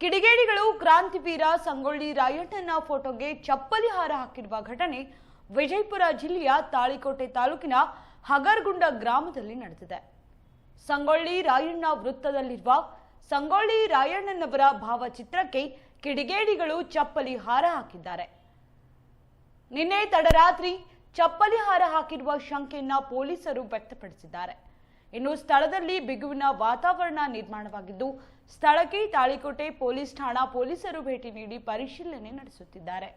ಕಿಡಿಗೇಡಿಗಳು, ಕ್ರಾಂತಿವೀರ, ಸಂಗೊಳ್ಳಿ ರಾಯಣ್ಣನ ಫೋಟೋಗೆ ಚಪ್ಪಲಿ ಹಾರ ಹಾಕಿರುವ ಘಟನೆ ವಿಜಯಪುರ ಜಿಲ್ಲೆಯ ತಾಳಿಕೋಟೆ ತಾಲೂಕಿನ ಹಗರ್ಗುಂಡ ಗ್ರಾಮದಲ್ಲಿ ನಡೆದಿದೆ. ಸಂಗೊಳ್ಳಿ ರಾಯಣ್ಣ ವೃತ್ತದಲ್ಲಿರುವ ಸಂಗೊಳ್ಳಿ ರಾಯಣ್ಣನವರ ಭಾವಚಿತ್ರಕ್ಕೆ ಕಿಡಿಗೇಡಿಗಳು ಚಪ್ಪಲಿ ಹಾರ ಹಾಕಿದ್ದಾರೆ. ನಿನ್ನೆ ತಡರಾತ್ರಿ ಚಪ್ಪಲಿ ಹಾರ ಹಾಕಿರುವ ಶಂಕೆಯನ್ನ ಪೊಲೀಸರು ವ್ಯಕ್ತಪಡಿಸಿದ್ದಾರೆ. ಇನ್ನು ಸ್ಥಳದಲ್ಲಿ ಬಿಗುವಿನ ವಾತಾವರಣ ನಿರ್ಮಾಣವಾಗಿದ್ದು ಸ್ಥಳಕ್ಕೆ ತಾಳಿಕೋಟೆ ಪೊಲೀಸ್ ಠಾಣಾ ಪೊಲೀಸರು ಭೇಟಿ ನೀಡಿ ಪರಿಶೀಲನೆ ನಡೆಸುತ್ತಿದ್ದಾರೆ.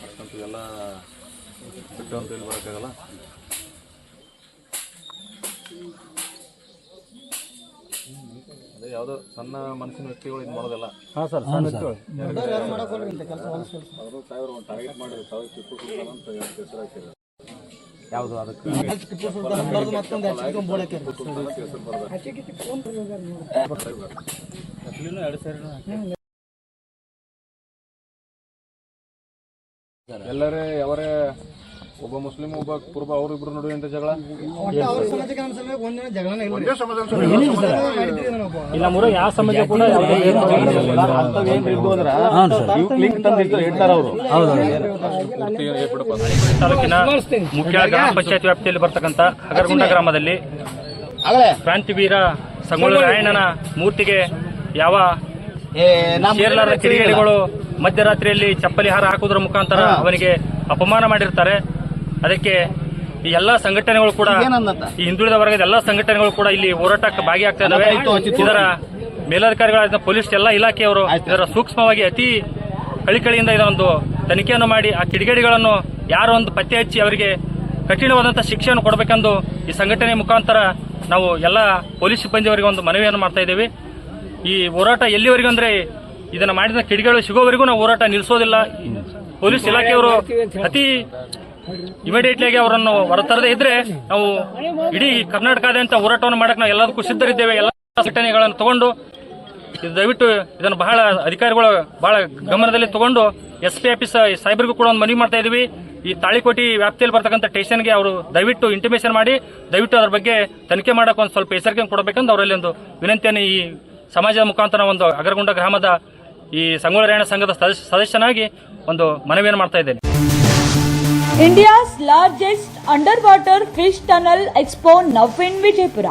ಅಷ್ಟಂತೂ ಎಲ್ಲ ಬಿಟ್ಟು ಅಂತ ಹೇಳಿ ಬರೋಕ್ಕಾಗಲ್ಲ ಅದೇ ಯಾವುದೋ ಸಣ್ಣ ಮನಸ್ಸಿನ ವ್ಯಕ್ತಿಗಳು ಇದು ಮಾಡೋದಲ್ಲ ಹಾಂ ಸರ್ ಸಣ್ಣ ವ್ಯಕ್ತಿಗಳು ಅವರು ಸಾವಿರ ಒಂದು ಟಾರ್ಗೆಟ್ ಮಾಡಿದ್ರು ಸಾವಿರ ಅಂತ ಹೆಸರು ಹಾಕಿದ್ರು. ಯಾವುದು ಅದಕ್ಕೆ? ಎಲ್ಲರೇ ಅವರೇ ಒಬ್ಬ ಮುಸ್ಲಿಂ ಒಬ್ಬ ಕುರುಬ ಅವರಿಬ್ರು ನಡುವೆ ಎಂತ ಜಗಳ ಇಲ್ಲ ಮೂರ ಯಾವ ಸಮಾಜ ಕೂಡ ಯಾವುದೇ ಏನು ತಾಲೂಕಿನ ಮುಖ್ಯ ಗ್ರಾಮ ಪಂಚಾಯತ್ ವ್ಯಾಪ್ತಿಯಲ್ಲಿ ಬರ್ತಕ್ಕಂತ ಹಗರಗುಂಡ ಗ್ರಾಮದಲ್ಲಿ ಕ್ರಾಂತಿವೀರ ಸಂಗೊಳ್ಳಿ ರಾಯಣ್ಣನ ಮೂರ್ತಿಗೆ ಯಾವ ಕಿಡಿಗೇಡಿಗಳು ಮಧ್ಯರಾತ್ರಿಯಲ್ಲಿ ಚಪ್ಪಲಿ ಹಾರ ಹಾಕುವುದರ ಮುಖಾಂತರ ಅವನಿಗೆ ಅಪಮಾನ ಮಾಡಿರ್ತಾರೆ ಅದಕ್ಕೆ ಈ ಎಲ್ಲಾ ಸಂಘಟನೆಗಳು ಕೂಡ ಈ ಹಿಂದುಳಿದ ವರ್ಗದ ಎಲ್ಲಾ ಸಂಘಟನೆಗಳು ಕೂಡ ಇಲ್ಲಿ ಹೋರಾಟಕ್ಕೆ ಭಾಗಿಯಾಗ್ತಾ ಇದಾವೆ. ಇದರ ಮೇಲಧಿಕಾರಿಗಳಾದ ಪೊಲೀಸ್ ಎಲ್ಲಾ ಇಲಾಖೆಯವರು ಇದರ ಸೂಕ್ಷ್ಮವಾಗಿ ಅತಿ ಕಳಿಕಳಿಯಿಂದ ಇದೊಂದು ತನಿಖೆಯನ್ನು ಮಾಡಿ ಆ ಕಿಡಿಗೇಡಿಗಳನ್ನು ಯಾರು ಒಂದು ಪತ್ತೆ ಹಚ್ಚಿ ಅವರಿಗೆ ಕಠಿಣವಾದಂತಹ ಶಿಕ್ಷೆಯನ್ನು ಕೊಡಬೇಕೆಂದು ಈ ಸಂಘಟನೆ ಮುಖಾಂತರ ನಾವು ಎಲ್ಲ ಪೊಲೀಸ್ ಸಿಬ್ಬಂದಿಯವರಿಗೆ ಒಂದು ಮನವಿಯನ್ನು ಮಾಡ್ತಾ ಇದ್ದೇವೆ. ಈ ಹೋರಾಟ ಎಲ್ಲಿವರೆಗೂ ಅಂದ್ರೆ ಇದನ್ನ ಮಾಡಿದ ಕಿಡಿಗಳು ಸಿಗೋವರೆಗೂ ನಾವು ಹೋರಾಟ ನಿಲ್ಲಿಸೋದಿಲ್ಲ. ಪೊಲೀಸ್ ಇಲಾಖೆಯವರು ಅತಿ ಇಮಿಡಿಯೇಟ್ಲಿ ಆಗಿ ಅವರನ್ನು ಹೊರತರದೇ ಇದ್ರೆ ನಾವು ಇಡೀ ಕರ್ನಾಟಕದಂತ ಹೋರಾಟವನ್ನು ಮಾಡಕ್ಕೆ ನಾವು ಎಲ್ಲದಕ್ಕೂ ಸಿದ್ಧರಿದ್ದೇವೆ ಎಲ್ಲ ಸಂಘಟನೆಗಳನ್ನು ತಗೊಂಡು ದಯವಿಟ್ಟು ಇದನ್ನು ಬಹಳ ಅಧಿಕಾರಿಗಳು ಬಹಳ ಗಮನದಲ್ಲಿ ತಗೊಂಡು ಎಸ್ ಪಿ ಆಫೀಸ್ ಸಾಹೇಬರಿಗೂ ಕೂಡ ಒಂದು ಮನವಿ ಮಾಡ್ತಾ ಇದೀವಿ. ಈ ತಾಳಿಕೋಟಿ ವ್ಯಾಪ್ತಿಯಲ್ಲಿ ಬರ್ತಕ್ಕಂಥ ಸ್ಟೇಷನ್ಗೆ ಅವರು ದಯವಿಟ್ಟು ಇಂಟಿಮೇಷನ್ ಮಾಡಿ, ದಯವಿಟ್ಟು ಅದರ ಬಗ್ಗೆ ತನಿಖೆ ಮಾಡಕ್ಕೆ ಒಂದು ಸ್ವಲ್ಪ ಎಚ್ಚರಿಕೆ ಕೊಡಬೇಕಂತ ಅವರಲ್ಲಿ ಒಂದು ವಿನಂತಿಯನ್ನು ಈ ಸಮಾಜದ ಮುಖಾಂತರ ಒಂದು ಅಗರಗುಂಡ ಗ್ರಾಮದ ಈ ಸಂಗೊಳ್ಳಿ ಸಂಘದ ಸದಸ್ಯ- ಸದಸ್ಯನಾಗಿ ಒಂದು ಮನವಿಯನ್ನು ಮಾಡ್ತಾ ಇದ್ದೇನೆ. India's largest under water fish tunnel expo now in Vijayapura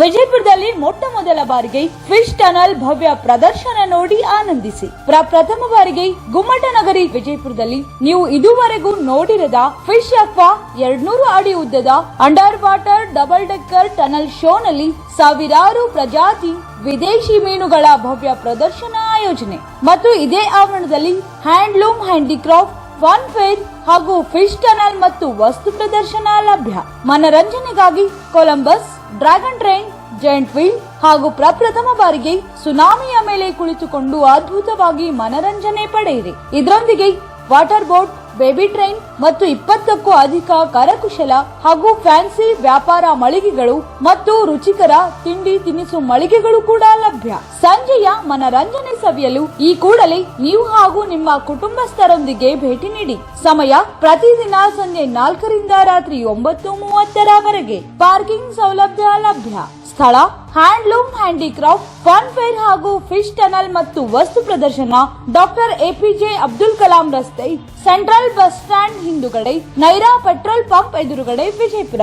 ವಿಜಯಪುರದಲ್ಲಿ ಮೊಟ್ಟ ಮೊದಲ ಬಾರಿಗೆ ಫಿಶ್ ಟನಲ್ ಭವ್ಯ ಪ್ರದರ್ಶನ ನೋಡಿ ಆನಂದಿಸಿ. ಪ್ರಪ್ರಥಮ ಬಾರಿಗೆ ಗುಮ್ಮಟ ನಗರಿ ವಿಜಯಪುರದಲ್ಲಿ ನೀವು ಇದುವರೆಗೂ ನೋಡಿರದ ಫಿಶ್ ಅಕ್ವಾ ಎರಡ್ನೂರು ಅಡಿ ಉದ್ದದ under water double decker tunnel ಶೋನಲ್ಲಿ ಸಾವಿರಾರು ಪ್ರಜಾತಿ ವಿದೇಶಿ ಮೀನುಗಳ ಭವ್ಯ ಪ್ರದರ್ಶನ ಆಯೋಜನೆ. ಮತ್ತು ಇದೇ ಆವರಣದಲ್ಲಿ ಹ್ಯಾಂಡ್ಲೂಮ್ ಹ್ಯಾಂಡಿಕ್ರಾಫ್ಟ್, ಫನ್ ಫೇರ್ ಹಾಗೂ ಫಿಶ್ ಟನಲ್ ಮತ್ತು ವಸ್ತು ಪ್ರದರ್ಶನ ಲಭ್ಯ. ಮನರಂಜನೆಗಾಗಿ Columbus dragon train giant wheel ಹಾಗೂ ಪ್ರಪ್ರಥಮ ಬಾರಿಗೆ ಸುನಾಮಿಯ ಮೇಲೆ ಕುಳಿತುಕೊಂಡು ಅದ್ಭುತವಾಗಿ ಮನರಂಜನೆ ಪಡೆಯಿರಿ. ಇದರೊಂದಿಗೆ ವಾಟರ್ ಬೋಟ್, ಬೇಬಿ ಟ್ರೈನ್ ಮತ್ತು ಇಪ್ಪತ್ತಕ್ಕೂ ಅಧಿಕ ಕರಕುಶಲ ಹಾಗೂ ಫ್ಯಾನ್ಸಿ ವ್ಯಾಪಾರ ಮಳಿಗೆಗಳು ಮತ್ತು ರುಚಿಕರ ತಿಂಡಿ ತಿನಿಸು ಮಳಿಗೆಗಳು ಕೂಡ ಲಭ್ಯ. ಸಂಜೆಯ ಮನರಂಜನೆ ಸವಿಯಲು ಈ ಕೂಡಲೇ ನೀವು ಹಾಗೂ ನಿಮ್ಮ ಕುಟುಂಬಸ್ಥರೊಂದಿಗೆ ಭೇಟಿ ನೀಡಿ. ಸಮಯ ಪ್ರತಿದಿನ ಸಂಜೆ ನಾಲ್ಕರಿಂದ ರಾತ್ರಿ ಒಂಬತ್ತು ಮೂವತ್ತರವರೆಗೆ. ಪಾರ್ಕಿಂಗ್ ಸೌಲಭ್ಯ ಲಭ್ಯ. ಸ್ಥಳ, ಹ್ಯಾಂಡ್ಲೂಮ್, ಹ್ಯಾಂಡಿಕ್ರಾಫ್ಟ್ ಫನ್ ಫೇರ್ ಹಾಗೂ ಫಿಶ್ ಟನಲ್ ಮತ್ತು ವಸ್ತು ಪ್ರದರ್ಶನ, ಡಾಕ್ಟರ್ ಎಪಿಜೆ ಅಬ್ದುಲ್ ಕಲಾಂ ರಸ್ತೆ, ಸೆಂಟ್ರಲ್ ಬಸ್ ಸ್ಟ್ಯಾಂಡ್ ಹಿಂದುಗಡೆ, ನೈರಾ ಪೆಟ್ರೋಲ್ ಪಂಪ್ ಎದುರುಗಡೆ ವಿಜಯಪುರ.